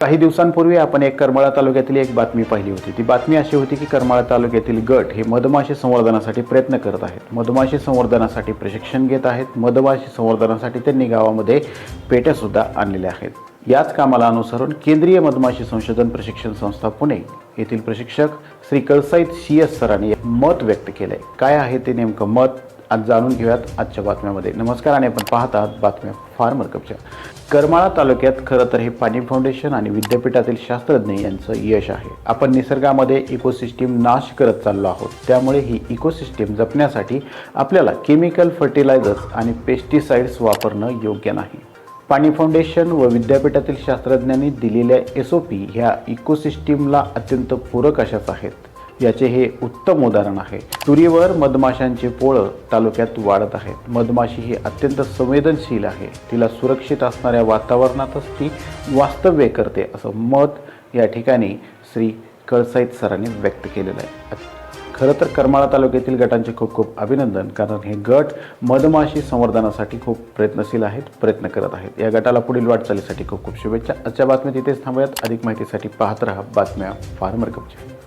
काही दिवसांपूर्वी आपण एक करमाळा तालुक्यातील एक बातमी पाहिली होती. ती बातमी अशी होती की करमाळा तालुक्यातील गट हे मधमाशी संवर्धनासाठी प्रयत्न करत आहेत. मधमाशी संवर्धनासाठी प्रशिक्षण घेत आहेत. मधमाशी संवर्धनासाठी त्यांनी गावामध्ये पेट्यासुद्धा आणलेल्या आहेत. याच कामाला अनुसरून केंद्रीय मधमाशी संशोधन प्रशिक्षण संस्था पुणे येथील प्रशिक्षक श्री कळसाईत सी एस सरांनी मत व्यक्त केलंय. काय आहे ते नेमकं मत? आज जाणून घेऊयात आजच्या बातम्यामध्ये. नमस्कार आणि आपण पाहत आहात बातम्या फार्मर कपच्या करमाळा तालुक्यात खरं तर हे पाणी फाउंडेशन आणि विद्यापीठातील शास्त्रज्ञ यांचं यश आहे. आपण निसर्गामध्ये इकोसिस्टीम नाश करत चाललो आहोत. त्यामुळे ही इकोसिस्टीम जपण्यासाठी आपल्याला केमिकल फर्टिलायझर्स आणि पेस्टिसाइड्स वापरणं योग्य नाही. पाणी फाउंडेशन व विद्यापीठातील शास्त्रज्ञांनी दिलेल्या एस ओ पी ह्या इकोसिस्टीमला अत्यंत पूरक अशाच आहेत. याचे हे उत्तम उदाहरण आहे. तुरीवर मधमाशांचे पोळं तालुक्यात वाढत आहेत. मधमाशी ही अत्यंत संवेदनशील आहे. तिला सुरक्षित असणाऱ्या वातावरणातच ती वास्तव्य करते असं मत या ठिकाणी श्री कळसाईत सरांनी व्यक्त केलेलं आहे. खरं तर करमाळा तालुक्यातील गटांचे खूप खूप अभिनंदन कारण हे गट मधमाशी संवर्धनासाठी खूप प्रयत्नशील आहेत प्रयत्न करत आहेत. या गटाला पुढील वाटचालीसाठी खूप खूप शुभेच्छा. आजच्या बातम्या तिथेच थांबूयात. अधिक माहितीसाठी पाहत रहा बातम्या फार्मर कपच्या